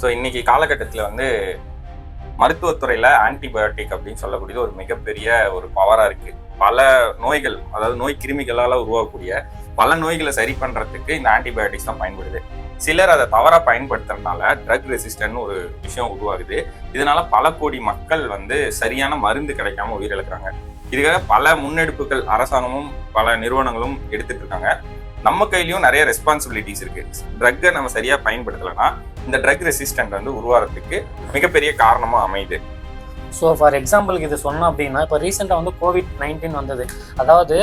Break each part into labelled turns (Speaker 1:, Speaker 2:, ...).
Speaker 1: So இன்னைக்கு காலகட்டத்தில் வந்து மருத்துவத்துறையில் ஆன்டிபயோட்டிக் அப்படின்னு சொல்லக்கூடியது ஒரு மிகப்பெரிய ஒரு பவராக இருக்குது பல நோய்கள் அதாவது நோய் கிருமிகளால் உருவாகக்கூடிய பல நோய்களை சரி பண்ணுறதுக்கு இந்த ஆன்டிபயோட்டிக்ஸ் தான் பயன்படுது. சிலர் அதை தவறாக பயன்படுத்துறதுனால ட்ரக் ரெசிஸ்டன்ட் ஒரு விஷயம் உருவாகுது. இதனால பல கோடி மக்கள் வந்து சரியான மருந்து கிடைக்காம உயிரிழக்கிறாங்க. இதுக்காக பல முன்னெடுப்புகள் அரசாங்கமும் பல நிறுவனங்களும் எடுத்துட்டு இருக்காங்க. நம்ம கையிலயும் நிறைய ரெஸ்பான்சிபிலிட்டிஸ் இருக்கு. ட்ரக்கை நம்ம சரியா பயன்படுத்தலைன்னா இந்த ட்ரக் ரெசிஸ்டன்ட் வந்து உருவாகிறதுக்கு மிகப்பெரிய காரணமா அமையுது.
Speaker 2: ஸோ ஃபார் எக்ஸாம்பிளுக்கு இது சொன்னோம் அப்படின்னா இப்போ ரீசெண்டாக வந்து கோவிட் நைன்டீன் வந்தது. அதாவது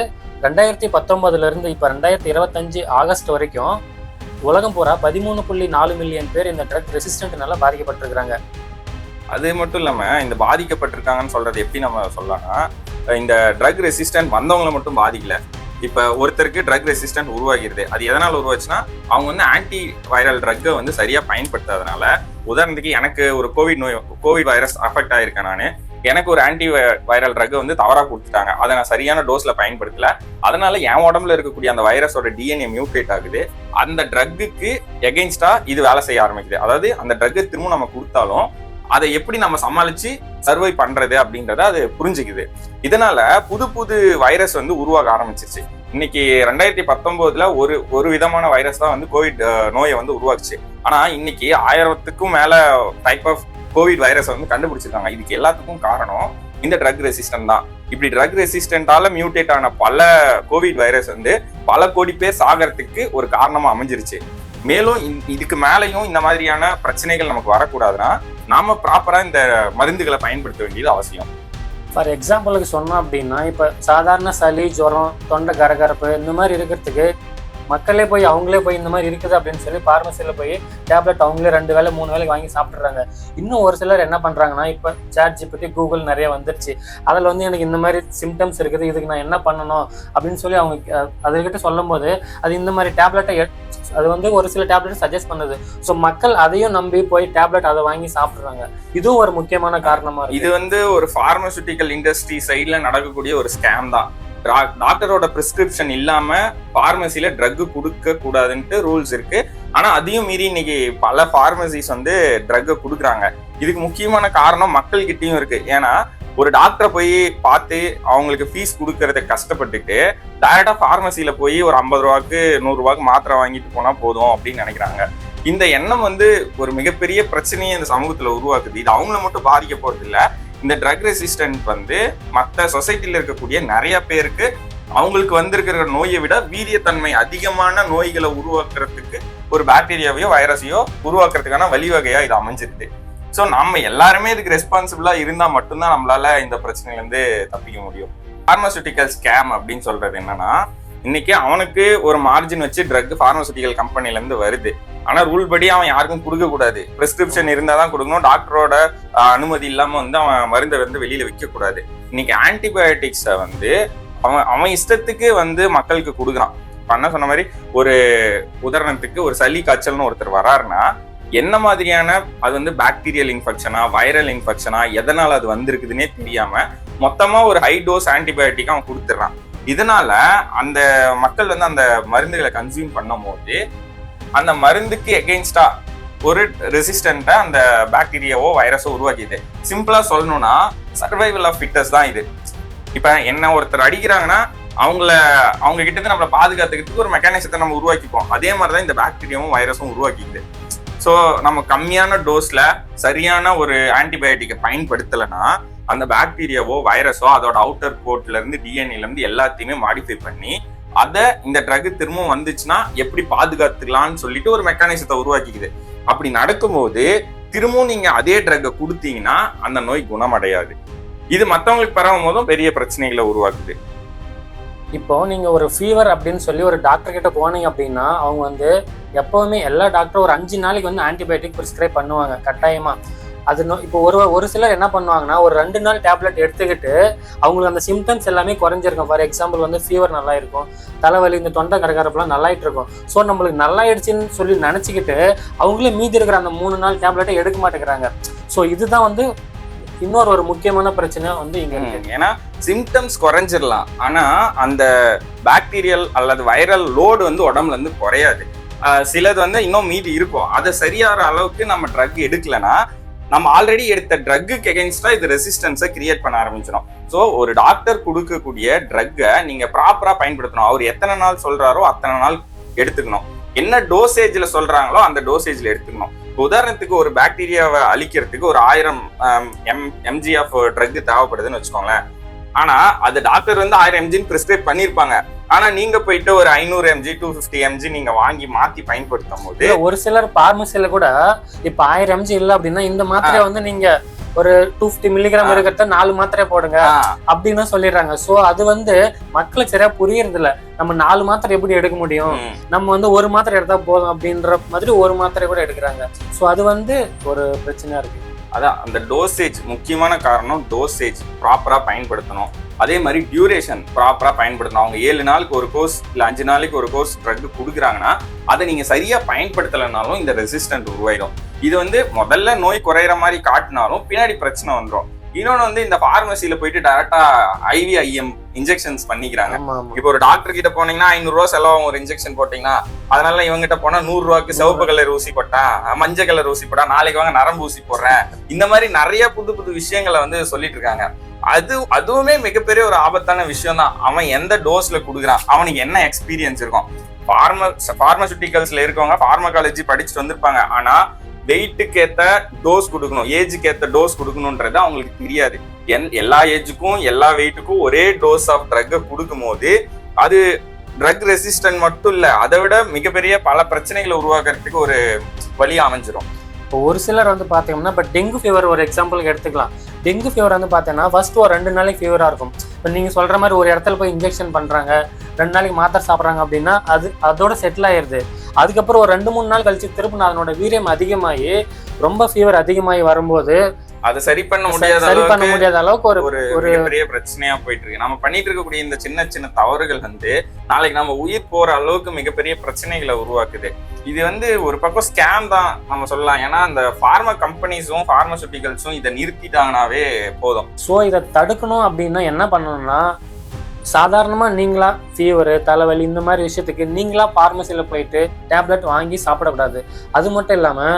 Speaker 2: ரெண்டாயிரத்தி பத்தொன்பதுலேருந்து இப்போ ரெண்டாயிரத்தி இருபத்தஞ்சு ஆகஸ்ட் வரைக்கும் உலகம் பூரா பதிமூணு புள்ளி நாலு மில்லியன் பேர் இந்த ட்ரக் ரெசிஸ்டன்ட்னால பாதிக்கப்பட்டிருக்கிறாங்க.
Speaker 1: அது மட்டும் இல்லாம இந்த பாதிக்கப்பட்டிருக்காங்கன்னு சொல்றது எப்படி நம்ம சொல்லலாம்னா இந்த ட்ரக் ரெசிஸ்டன்ட் வந்தவங்களை மட்டும் பாதிக்கல. இப்போ ஒருத்தருக்கு ட்ரக் ரெசிஸ்டன்ட் உருவாகிறது அது எதனால் உருவாச்சுன்னா அவங்க வந்து ஆன்டி வைரல் ட்ரக்கை வந்து சரியாக பயன்படுத்தாதனால உதாரணத்துக்கு எனக்கு ஒரு கோவிட் நோய் கோவிட் வைரஸ் அஃபெக்ட் ஆயிருக்கேன் நான். எனக்கு ஒரு ஆன்டி வைரல் ட்ரக் வந்து தவறாக கொடுத்துட்டாங்க. அதை நான் சரியான டோஸ்ல பயன்படுத்தல. அதனால என் உடம்புல இருக்கக்கூடிய அந்த வைரஸோட டிஎன்ஏ மியூட்டேட் ஆகுது. அந்த ட்ரக்குக்கு எகெயின்ஸ்டா இது வேலை செய்ய ஆரம்பிக்குது. அதாவது அந்த ட்ரக்கு திரும்ப நம்ம கொடுத்தாலும் அதை எப்படி நம்ம சமாளிச்சு சர்வை பண்றது அப்படின்றத அது புரிஞ்சுக்குது. இதனால புது புது வைரஸ் வந்து உருவாக ஆரம்பிச்சிருச்சு. இன்னைக்கு ரெண்டாயிரத்தி பத்தொன்பதுல ஒரு ஒரு விதமான வைரஸ் தான் வந்து கோவிட் நோயை வந்து உருவாச்சு ஆனா இன்னைக்கு ஆயிரத்துக்கும் மேல டைப் ஆஃப் கோவிட் வைரஸ் வந்து கண்டுபிடிச்சிருக்காங்க. இதுக்கு எல்லாத்துக்கும் காரணம் இந்த ட்ரக் ரெசிஸ்டன்ட் தான். இப்படி ட்ரக் ரெசிஸ்டன்டால மியூட்டேட் ஆன பல கோவிட் வைரஸ் வந்து பல கோடி பேர் சாகிறதுக்கு ஒரு காரணமா அமைஞ்சிருச்சு. மேலும் இதுக்கு மேலேயும் இந்த மாதிரியான பிரச்சனைகள் நமக்கு வரக்கூடாதுன்னா நாம ப்ராப்பரா இந்த மருந்துகளை பயன்படுத்த வேண்டியது அவசியம்.
Speaker 2: ஃபார் எக்ஸாம்பிளுக்கு சொன்னோம் அப்படின்னா இப்போ சாதாரண சளி ஜுரம் தொண்டை கரகரப்பு இந்த மாதிரி இருக்கிறதுக்கு மக்களே போய் அவங்களே போய் இந்த மாதிரி இருக்குது அப்படின்னு சொல்லி ஃபார்மசியில் போய் டேப்லெட் அவங்களே ரெண்டு வேளை மூணு வேலைக்கு வாங்கி சாப்பிட்றாங்க இன்னும் ஒரு சிலர் என்ன பண்ணுறாங்கன்னா இப்போ சேட் ஜிபிடி கூகுள் நிறைய வந்துருச்சு. அதில் வந்து எனக்கு இந்த மாதிரி சிம்டம்ஸ் இருக்குது இதுக்கு நான் என்ன பண்ணணும் அப்படின்னு சொல்லி அவங்க அதுக்கிட்ட சொல்லும்போது அது இந்த மாதிரி டேப்லெட்டை அது வந்து ஒரு சில டேப்லெட் சஜஸ்ட் பண்ணுது. ஸோ மக்கள் அதையும் நம்பி போய் டேப்லெட் அதை வாங்கி சாப்பிட்றாங்க. இதுவும் ஒரு முக்கியமான காரணமாக இருக்கு.
Speaker 1: இது வந்து ஒரு ஃபார்மசூட்டிக்கல் இண்டஸ்ட்ரி சைட்ல நடக்கக்கூடிய ஒரு ஸ்கேம் தான். டாக்டரோட பிரிஸ்கிரிப்ஷன் இல்லாம பார்மசில ட்ரக் கொடுக்க கூடாதுன்ட்டு ரூல்ஸ் இருக்கு. ஆனா அதையும் மீறி இன்னைக்கு பல பார்மசிஸ் வந்து ட்ரக்கை கொடுக்குறாங்க. இதுக்கு முக்கியமான காரணம் மக்கள் கிட்டயும் இருக்கு. ஏன்னா ஒரு டாக்டரை போய் பார்த்து அவங்களுக்கு ஃபீஸ் கொடுக்கறத கஷ்டப்பட்டுட்டு டைரக்டா ஃபார்மசியில போய் ஒரு ஐம்பது ரூபாய்க்கு நூறு ரூபாய்க்கு மாத்திரை வாங்கிட்டு போனா போதும் அப்படின்னு நினைக்கிறாங்க. இந்த எண்ணம் வந்து ஒரு மிகப்பெரிய பிரச்சனையை இந்த சமூகத்துல உருவாக்குது. இது அவங்கள மட்டும் பாதிக்க போறது இல்ல இந்த ட்ரக் ரெசிஸ்டன்ட் வந்து மற்ற சொசைட்டில இருக்கக்கூடிய நிறைய பேருக்கு அவங்களுக்கு வந்திருக்கிற நோயை விட வீரியத்தன்மை அதிகமான நோய்களை உருவாக்குறதுக்கு ஒரு பாக்டீரியாவையோ வைரஸையோ உருவாக்குறதுக்கான வழிவகையா இது அமைஞ்சிருது. ஸோ நம்ம எல்லாருமே இதுக்கு ரெஸ்பான்சிபிளா இருந்தா மட்டும்தான் நம்மளால இந்த பிரச்சனையில இருந்து தப்பிக்க முடியும். பார்மசூட்டிக்கல் ஸ்கேம் அப்படின்னு சொல்றது என்னன்னா இன்னைக்கு அவனுக்கு ஒரு மார்ஜின் வச்சு ட்ரக் பார்மசூட்டிக்கல் கம்பெனில இருந்து வருது. ஆனா ரூல் படி அவன் யாருக்கும் கொடுக்க கூடாது பிரிஸ்கிரிப்ஷன் இருந்தா தான் கொடுக்கணும். டாக்டரோட அனுமதி இல்லாம வந்து அவன் மருந்தை வந்து வெளியில விற்க கூடாது இன்னைக்கு ஆன்டிபயோட்டிக்ஸை வந்து அவன் அவன் இஷ்டத்துக்கு வந்து மக்களுக்கு கொடுக்குறான். இப்ப அண்ணா சொன்ன மாதிரி ஒரு உதாரணத்துக்கு ஒரு சளி காய்ச்சல்னு ஒருத்தர் வராருன்னா என்ன மாதிரியான அது வந்து பாக்டீரியல் இன்ஃபெக்ஷனா வைரல் இன்ஃபெக்ஷனா எதனால அது வந்திருக்குதுன்னே தெரியாம மொத்தமா ஒரு ஹை டோஸ் ஆன்டிபயோட்டிக் அவன் கொடுத்துட்றான் இதனால அந்த மக்கள் வந்து அந்த மருந்துகளை கன்சியூம் பண்ணும்போது அந்த மருந்துக்கு எகெயின்ஸ்டா ஒரு ரெசிஸ்டண்டா அந்த பாக்டீரியாவோ வைரஸோ உருவாக்கிது. சிம்பிளா சொல்லணும்னா சர்வைவல் ஆஃப் ஃபிட்டஸ் தான் இது. இப்ப என்ன ஒருத்தர் அடிக்கிறாங்கன்னா அவங்கள அவங்க கிட்ட இருந்து நம்மளை பாதுகாத்துக்கிறதுக்கு ஒரு மெக்கானிசத்தை நம்ம உருவாக்கிப்போம். அதே மாதிரி தான் இந்த பாக்டீரியாவும் வைரஸும் உருவாக்கிக்குது. ஸோ நம்ம கம்மியான டோஸ்ல சரியான ஒரு ஆன்டிபயோட்டிக்கை பயன்படுத்தலைன்னா அந்த பாக்டீரியாவோ வைரஸோ அதோட அவுட்டர் கோட்ல இருந்து டிஎன்ஏல இருந்து எல்லாத்தையுமே மாடிஃபை பண்ணி அதை இந்த ட்ரக் திரும்பவும் வந்துச்சுன்னா எப்படி பாதுகாத்துக்கலாம்னு சொல்லிட்டு ஒரு மெக்கானிசத்தை உருவாக்கிக்குது. அப்படி நடக்கும்போது திரும்பவும் நீங்க அதே ட்ரக்கை கொடுத்தீங்கன்னா அந்த நோய் குணமடையாது. இது மற்றவங்களுக்கு பரவும் போதும் பெரிய பிரச்சனைகளை உருவாக்குது.
Speaker 2: இப்போ நீங்க ஒரு ஃபீவர் அப்படின்னு சொல்லி ஒரு டாக்டர் கிட்ட போனீங்க அப்படின்னா அவங்க வந்து எப்பவுமே எல்லா டாக்டரும் ஒரு அஞ்சு நாளைக்கு வந்து ஆன்டிபயோட்டிக் ப்ரிஸ்கிரைப் பண்ணுவாங்க கட்டாயமா. அது இப்போ ஒரு ஒரு சிலர் என்ன பண்ணுவாங்கன்னா ஒரு ரெண்டு நாள் டேப்லெட் எடுத்துக்கிட்டு அவங்களுக்கு அந்த சிம்டம்ஸ் எல்லாமே குறைஞ்சிருக்கும். ஃபார் எக்ஸாம்பிள் வந்து ஃபீவர் நல்லா இருக்கும் தலைவலி இந்த தொண்டை கரகரப்புலாம் நல்லாயிட்டு இருக்கும் ஸோ நம்மளுக்கு நல்லாயிடுச்சுன்னு சொல்லி நினச்சிக்கிட்டு அவங்களே மீதி இருக்கிற அந்த மூணு நாள் டேப்லெட்டை எடுக்க மாட்டேங்கிறாங்க. ஸோ இதுதான் வந்து இன்னொரு ஒரு முக்கியமான பிரச்சனை வந்து இங்க இருக்கு.
Speaker 1: ஏன்னா சிம்டம்ஸ் குறைஞ்சிடலாம். ஆனால் அந்த பாக்டீரியல் அல்லது வைரல் லோடு வந்து உடம்புலேருந்து குறையாது. சிலது வந்து இன்னும் மீதி இருக்கும். அதை சரியாகிற அளவுக்கு நம்ம ட்ரக் எடுக்கலைன்னா நம்ம ஆல்ரெடி எடுத்த ட்ரக்குக்கு எகென்ஸ்டாக இது ரெசிஸ்டன்ஸை கிரியேட் பண்ண ஆரம்பிச்சிடும் ஸோ ஒரு டாக்டர் கொடுக்கக்கூடிய ட்ரக்கை நீங்கள் ப்ராப்பராக பயன்படுத்தணும். அவர் எத்தனை நாள் சொல்கிறாரோ அத்தனை நாள் எடுத்துக்கணும். என்ன டோசேஜில் சொல்கிறாங்களோ அந்த டோசேஜில் எடுத்துக்கணும். உதாரணத்துக்கு ஒரு பாக்டீரியாவை அழிக்கிறதுக்கு ஒரு ஆயிரம் எம் எம்ஜி ஆஃப் ட்ரக் தேவைப்படுதுன்னு வச்சுக்கோங்களேன். ஆனா அது டாக்டர் வந்து ஆயிரம் எம்ஜின்னு பிரிஸ்கிரைப் பண்ணிருப்பாங்க. ஆனா நீங்க போயிட்டு ஒரு ஐநூறு எம்ஜி டூ பிப்டி எம்ஜி நீங்க வாங்கி மாத்தி பயன்படுத்தும் போது
Speaker 2: ஒரு சிலர் பார்மசில கூட இப்ப ஆயிரம் எம்ஜி இல்ல அப்படின்னா இந்த மாத்திரை வந்து நீங்க ஒரு டூ பிப்டி மில்லிகிராம். இருக்கிறத நாலு மாத்திரை போடுங்க அப்படின்னு சொல்லிடுறாங்க. சோ அது வந்து மக்களுக்கு சரியா புரியறது இல்ல நம்ம நாலு மாத்திரை எப்படி எடுக்க முடியும். நம்ம வந்து ஒரு மாத்திரை எடுத்தா போதும் அப்படின்ற மாதிரி ஒரு மாத்திரை கூட எடுக்கிறாங்க. சோ அது வந்து ஒரு பிரச்சனையா இருக்கு.
Speaker 1: அதான் அந்த டோசேஜ் முக்கியமான காரணம் டோசேஜ் ப்ராப்பராக பயன்படுத்தணும். அதே மாதிரி டியூரேஷன் ப்ராப்பராக பயன்படுத்தணும். அவங்க ஏழு நாளுக்கு ஒரு கோர்ஸ் இல்லை அஞ்சு நாளைக்கு ஒரு கோர்ஸ் ட்ரக் கொடுக்குறாங்கன்னா அதை நீங்கள் சரியாக பயன்படுத்தலைனாலும் இந்த ரெசிஸ்டன்ட் உருவாயிடும். இது வந்து முதல்ல நோய் குறையிற மாதிரி காட்டினாலும் பின்னாடி பிரச்சனை வந்துடும் இன்னொன்று வந்து இந்த ஃபார்மசியில் போயிட்டு டேரெக்டாக ஐவிஐஎம் இன்ஜெக்ஷன்ஸ் பண்ணிக்கிறாங்க. இப்போ ஒரு டாக்டர் கிட்ட போனீங்கன்னா ஐநூறு ரூபா செலவாகும் ஒரு இன்ஜெக்ஷன் போட்டீங்கன்னா அதனால இவங்கிட்ட போனா நூறு ரூபாய்க்கு சிவப்பு கலர் ஊசி போட்டா மஞ்சள் கலர் ஊசி போட்டா நாளைக்கு வாங்க நரம்பு ஊசி போடுறேன். இந்த மாதிரி நிறைய புது புது விஷயங்களை வந்து சொல்லிட்டு இருக்காங்க. அது அதுவுமே மிகப்பெரிய ஒரு ஆபத்தான விஷயம் தான் அவன் எந்த டோஸ்ல கொடுக்குறான்? அவனுக்கு என்ன எக்ஸ்பீரியன்ஸ் இருக்கும்? ஃபார்ம ஃபார்மசூட்டிக்கல்ஸ்ல இருக்கவங்க ஃபார்மகாலஜி படிச்சுட்டு வந்திருப்பாங்க. ஆனா வெயிட்டுக்கு ஏத்த டோஸ் கொடுக்கணும் ஏஜுக்கு ஏத்த டோஸ் கொடுக்கணுன்றது அவங்களுக்கு தெரியாது. என் எல்லா ஏஜுக்கும் எல்லா வெயிட்டுக்கும் ஒரே டோஸ் ஆஃப் ட்ரக்கை கொடுக்கும் போது அது ட்ரக் ரெசிஸ்டன்ட் மட்டும் இல்லை அதை விட மிகப்பெரிய பல பிரச்சனைகளை உருவாக்குறதுக்கு ஒரு வழி அமைஞ்சிரும்.
Speaker 2: இப்போ ஒரு சிலர் வந்து பார்த்தீங்கன்னா இப்போ டெங்கு ஃபீவர் ஒரு எக்ஸாம்பிளுக்கு எடுத்துக்கலாம். டெங்கு ஃபீவர் வந்து பார்த்தீங்கன்னா ஃபர்ஸ்ட் ஒரு ரெண்டு நாளைக்கு ஃபீவராக இருக்கும். இப்போ நீங்கள் சொல்கிற மாதிரி ஒரு இடத்துல போய் இன்ஜெக்ஷன் பண்ணுறாங்க ரெண்டு நாளைக்கு மாத்திரை சாப்பிட்றாங்க அப்படின்னா அது அதோட செட்டில் ஆயிடுது அதுக்கப்புறம் ஒரு ரெண்டு மூணு நாள் கழிச்சு திரும்ப அதனோட வீரியம் அதிகமாகி ரொம்ப ஃபீவர் அதிகமாகி வரும்போது
Speaker 1: அதை சரி பண்ண முடியாத
Speaker 2: சரி பண்ண முடியாத அளவுக்கு ஒரு
Speaker 1: ஒரு மிகப்பெரிய பிரச்சனையா போயிட்டு இருக்கு நம்ம பண்ணிட்டு இருக்கக்கூடிய இந்த சின்ன சின்ன தவறுகள் வந்து நாளைக்கு நம்ம உயிர் போற அளவுக்கு மிகப்பெரிய பிரச்சனைகளை உருவாக்குது. இது வந்து ஒரு பக்கம் ஸ்கேம் தான் நம்ம சொல்லலாம். ஏன்னா அந்த ஃபார்மா கம்பெனிஸும் ஃபார்மசூட்டிகல்ஸும் இதை நிறுத்திட்டாங்கனாவே போதும்.
Speaker 2: ஸோ இதை தடுக்கணும் அப்படின்னா என்ன பண்ணணும்னா சாதாரணமாக நீங்களா ஃபீவரு தலைவலி இந்த மாதிரி விஷயத்துக்கு நீங்களா ஃபார்மசியில் போயிட்டு டேப்லெட் வாங்கி சாப்பிடக்கூடாது. அது மட்டும் இல்லாமல்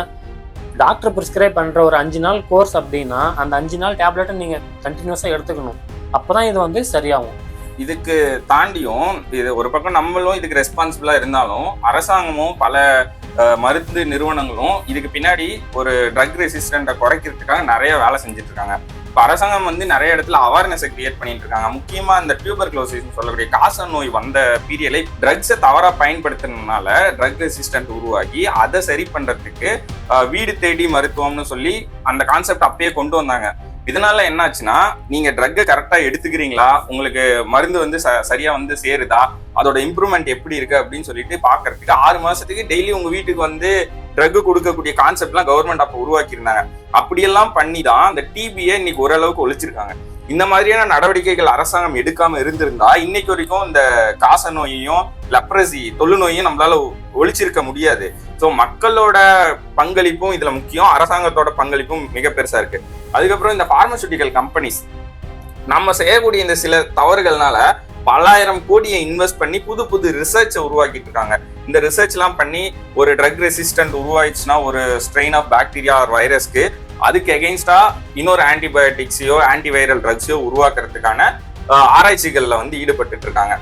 Speaker 2: டாக்டர் ப்ரிஸ்கிரைப் பண்ணுற ஒரு அஞ்சு நாள் கோர்ஸ் அப்படின்னா அந்த அஞ்சு நாள் டேப்லெட்டை நீங்கள் கண்டினியூஸாக எடுத்துக்கணும். அப்போ தான் இது வந்து சரியாகும்.
Speaker 1: இதுக்கு தாண்டியும் இது ஒரு பக்கம் நம்மளும் இதுக்கு ரெஸ்பான்சிபிளாக இருந்தாலும் அரசாங்கமும் பல மருந்து நிறுவனங்களும் இதுக்கு பின்னாடி ஒரு ட்ரக் ரெசிஸ்டண்ட்டை குறைக்கிறதுக்காக நிறைய வேலை செஞ்சுட்டு இருக்காங்க. இப்போ அரசாங்கம் வந்து நிறைய இடத்துல அவேர்னஸை கிரியேட் பண்ணிட்டு இருக்காங்க. முக்கியமா இந்த டியூபர் க்ளோசிஸ் சொல்லக்கூடிய காச நோய் வந்த பீரியலை ட்ரக்ஸை தவறாக பயன்படுத்துனதுனால ட்ரக் ரெசிஸ்டன்ட் உருவாகி அதை சரி பண்றதுக்கு வீடு தேடி மருத்துவம்னு சொல்லி அந்த கான்செப்ட் அப்பயே கொண்டு வந்தாங்க. இதனால என்னாச்சுன்னா நீங்க ட்ரக்கை கரெக்டா எடுத்துக்கிறீங்களா? உங்களுக்கு மருந்து வந்து ச- சரியா வந்து சேருதா? அதோட இம்ப்ரூவ்மெண்ட் எப்படி இருக்கு அப்படின்னு சொல்லிட்டு பாக்குறதுக்கு ஆறு மாசத்துக்கு டெய்லி உங்க வீட்டுக்கு வந்து ட்ரக் கொடுக்கக்கூடிய கான்செப்ட்லாம் கவர்மெண்ட் அப்போ உருவாக்கியிருந்தாங்க. அப்படியெல்லாம் பண்ணி தான் அந்த டிபியை இன்னைக்கு ஓரளவுக்கு ஒழிச்சிருக்காங்க. இந்த மாதிரியான நடவடிக்கைகள் அரசாங்கம் எடுக்காம இருந்திருந்தா இன்னைக்கு வரைக்கும் இந்த காச நோயையும் லெப்ரசி தொழு நோயையும் நம்மளால ஒழிச்சிருக்க முடியாது. ஸோ மக்களோட பங்களிப்பும் இதுல முக்கியம். அரசாங்கத்தோட பங்களிப்பும் மிக பெருசா இருக்கு. அதுக்கப்புறம் இந்த பார்மசூட்டிக்கல் கம்பெனிஸ் நம்ம செய்யக்கூடிய இந்த சில தவறுகள்னால பல்லாயிரம் கோடியை இன்வெஸ்ட் பண்ணி புது புது ரிசர்ச்சை உருவாக்கிட்டு இருக்காங்க. இந்த ரிசர்ச்லாம் பண்ணி ஒரு ட்ரக் ரெசிஸ்டன்ட் உருவாயிடுச்சுன்னா ஒரு ஸ்ட்ரெயின் ஆஃப் பாக்டீரியா ஆர் வைரஸ்க்கு அதுக்கு எகெயின்ஸ்டா இன்னொரு ஆன்டிபயோட்டிக்ஸையோ ஆன்டிவைரல் ட்ரக்ஸையோ உருவாக்குறதுக்கான ஆராய்ச்சிகளில் வந்து ஈடுபட்டு இருக்காங்க.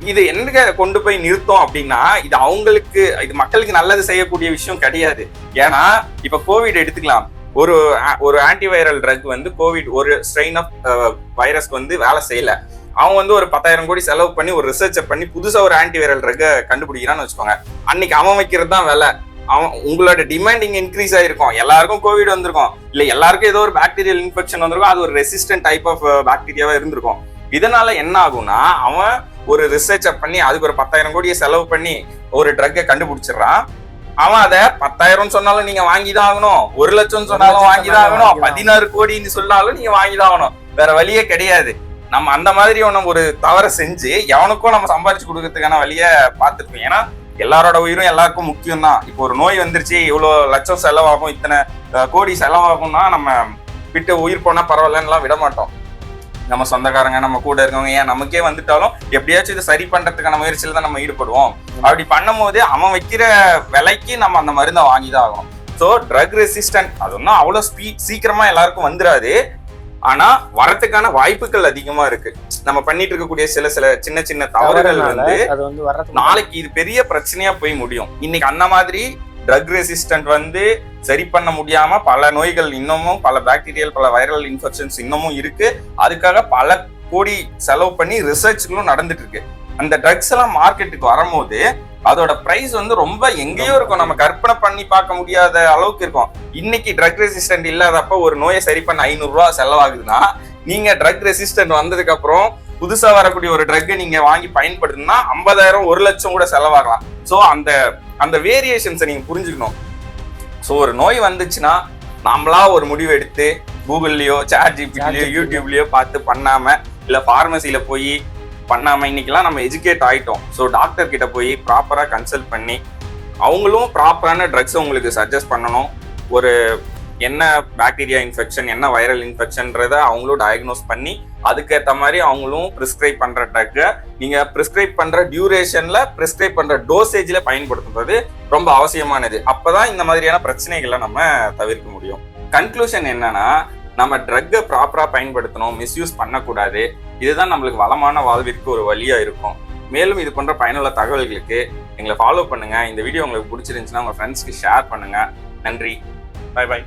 Speaker 1: இது எங்க கொண்டு போய் நிறுத்தும் அப்படின்னா இது அவங்களுக்கு இது மக்களுக்கு நல்லது செய்யக்கூடிய விஷயம் கிடையாது. ஏன்னா இப்ப கோவிட் எடுத்துக்கலாம். ஒரு ஆ- ஒரு ஆன்டிவைரல் ட்ரக் வந்து கோவிட் ஒரு ஸ்ட்ரெயின் ஆஃப் வைரஸ்க்கு வந்து வேலை செய்யல. அவன் வந்து ஒரு பத்தாயிரம் கோடி செலவு பண்ணி ஒரு ரிசர்ச்சை பண்ணி புதுசா ஒரு ஆன்டிவைரல் ட்ரக்கை கண்டுபிடிக்கிறான்னு வச்சுக்கோங்க. அன்னைக்கு அவன் வைக்கிறது தான் வேலை. அவன் உங்களோட டிமாண்டிங் இன்க்ரீஸ் ஆயிருக்கும். எல்லாருக்கும் கோவிட் வந்திருக்கும். இல்ல எல்லாருக்கும் ஏதோ ஒரு பாக்டீரியல் இன்ஃபெக்ஷன் வந்திருக்கும். அது ஒரு ரெசிஸ்டன்ட் டைப் ஆஃப் பாக்டீரியாவா இருந்திருக்கும். இதனால என்ன ஆகும்னா அவன் ஒரு ரிசர்ச்சை பண்ணி அதுக்கு ஒரு பத்தாயிரம் கோடியை செலவு பண்ணி ஒரு ட்ரக்கை கண்டுபிடிச்சிடுறான். அவன் அதை பத்தாயிரம் சொன்னாலும் நீங்க வாங்கி தான் ஆகணும். ஒரு லட்சம் சொன்னாலும் வாங்கி தான் ஆகணும். பதினாறு கோடின்னு சொன்னாலும் நீங்க வாங்கி தான் ஆகணும். வேற வழியே கிடையாது. நம்ம அந்த மாதிரி ஒன்று ஒரு தவறை செஞ்சு எவனுக்கும் நம்ம சம்பாரிச்சு கொடுக்கறதுக்கான வழியை பார்த்துருப்போம். ஏன்னா எல்லாரோட உயிரும் எல்லாருக்கும் முக்கியம் தான் இப்போ ஒரு நோய் வந்துருச்சு இவ்வளோ லட்சம் செலவாகும் இத்தனை கோடி செலவாகும்னா நம்ம விட்டு உயிர் போனால் பரவாயில்லன்னுலாம் விட மாட்டோம். நம்ம சொந்தக்காரங்க நம்ம கூட இருக்கவங்க ஏன் நமக்கே வந்துட்டாலும் எப்படியாச்சும் இதை சரி பண்றதுக்கான முயற்சியில தான் நம்ம ஈடுபடுவோம். அப்படி பண்ணும்போது அவன் வைக்கிற விலைக்கு நம்ம அந்த மருந்தை வாங்கி தான் ஆகணும். ஸோ ட்ரக் ரெசிஸ்டன்ட் அது ஒன்றும் அவ்வளோ ஸ்பீ சீக்கிரமா எல்லாருக்கும் வந்துடாது ஆனா வரதுக்கான வாய்ப்புகள் அதிகமா இருக்கு. நம்ம பண்ணிட்டு இருக்கக்கூடிய சில சில சின்ன சின்ன தவறுகள் வந்து
Speaker 2: அது வந்து வர்றதுக்கு
Speaker 1: நாளைக்கு இது பெரிய பிரச்சனையா போய் முடியும். இன்னைக்கு அந்த மாதிரி ட்ரக் ரெசிஸ்டன்ட் வந்து சரி பண்ண முடியாம பல நோய்கள் இன்னமும் பல பாக்டீரியல் பல வைரல் இன்ஃபெக்ஷன்ஸ் இன்னமும் இருக்கு. அதுக்காக பல கோடி செலவு பண்ணி ரிசர்ச்களும் நடந்துட்டு இருக்கு. அந்த ட்ரக்ஸ் எல்லாம் மார்க்கெட்டுக்கு வரும்போது அதோட பிரைஸ் வந்து ரொம்ப எங்கேயோ இருக்கும். நம்ம கற்பனை பண்ணி பார்க்க முடியாத அளவுக்கு இருக்கும். இன்னைக்கு ட்ரக் ரெசிஸ்டன்ட் இல்லாதப்ப ஒரு நோயை சரி பண்ண ஐநூறு ரூபா செலவாகுதுன்னா நீங்க ட்ரக் ரெசிஸ்டன்ட் வந்ததுக்கு அப்புறம் புதுசா வரக்கூடிய ஒரு ட்ரக்கை நீங்க வாங்கி பயன்படுத்தினா ஐம்பதாயிரம் ஒரு லட்சம் கூட செலவாகலாம். ஸோ அந்த அந்த வேரியேஷன்ஸை நீங்க புரிஞ்சுக்கணும். ஸோ ஒரு நோய் வந்துச்சுன்னா நாமளா ஒரு முடிவு எடுத்து கூகுள்லயோ சாட் ஜிபிடிலயோ. யூடியூப்லயோ பார்த்து பண்ணாம இல்ல ஃபார்மசில போய் பண்ணாமல் இன்னைக்கெல்லாம் நம்ம எஜுகேட் ஆகிட்டோம் ஸோ டாக்டர் கிட்ட போய் ப்ராப்பராக கன்சல்ட் பண்ணி அவங்களும் ப்ராப்பரான ட்ரக்ஸ் உங்களுக்கு சஜஸ்ட் பண்ணணும். ஒரு என்ன பாக்டீரியா இன்ஃபெக்ஷன் என்ன வைரல் இன்ஃபெக்ஷன்றத அவங்களும் டயக்னோஸ் பண்ணி அதுக்கேற்ற மாதிரி அவங்களும் ப்ரிஸ்கிரைப் பண்ற ட்ரக்கை நீங்க ப்ரிஸ்கிரைப் பண்ற டியூரேஷன்ல ப்ரிஸ்கிரைப் பண்ற டோசேஜ்ல பயன்படுத்துறது ரொம்ப அவசியமானது. அப்பதான் இந்த மாதிரியான பிரச்சனைகளை நம்ம தவிர்க்க முடியும். கன்க்ளூஷன் என்னன்னா நம்ம ட்ரக்கை ப்ராப்பராக பயன்படுத்தணும் மிஸ்யூஸ் பண்ணக்கூடாது. இதுதான் நம்மளுக்கு வளமான வாழ்விற்கு ஒரு வழியாக இருக்கும். மேலும் இது போன்ற பயனுள்ள தகவல்களுக்கு எங்களை ஃபாலோ பண்ணுங்கள் இந்த வீடியோ உங்களுக்கு பிடிச்சிருந்துச்சுன்னா உங்கள் ஃப்ரெண்ட்ஸ்க்கு ஷேர் பண்ணுங்கள் நன்றி. By by